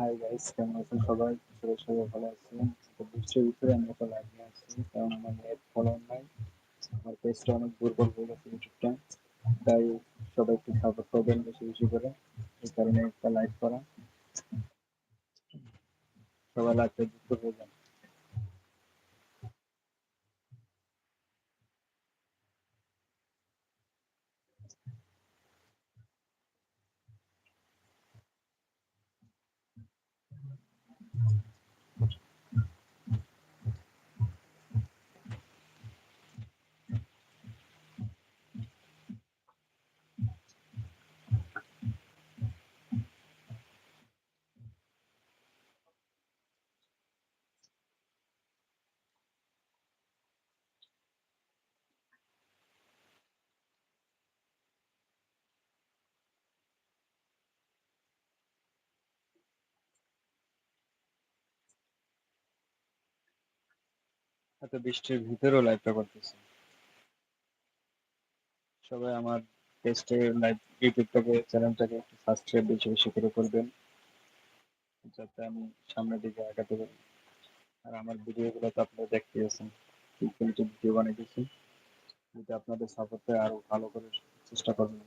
Hi guys কেমন আছেন সবাই? সবাই সবাই ভালো আছেন। তো বৃষ্টির ভিতরে আমি একটা লাগিয়ে আছি, কারণ আমার নেট ফলোয়ার নাই। আমার পেজটা অনেক দুর্বল হয়ে গেছে ইউটিউবটা তাই সবাই একটু সাপোর্ট করবেন বেশি বেশি করে। এই কারণে একটা লাইভ করা। সবাই লাইভটা যুক্ত হয়ে যান। এত বৃষ্টির ভিতরেও লাইভটা করতেছি। সবাই আমার পেজটে লাইভ ইউটিউবটাকে চ্যানেলটাকে একটু সাবস্ক্রাইব বেশি বেশি করে করবেন, যাতে আমি সামনের দিকে আগাতে পারি। আর আমার ভিডিওগুলো তো আপনারা দেখতে আছেন তিনটি ভিডিও বানিয়ে যদি আপনাদের সাপোর্টে আরও ভালো করে চেষ্টা করবেন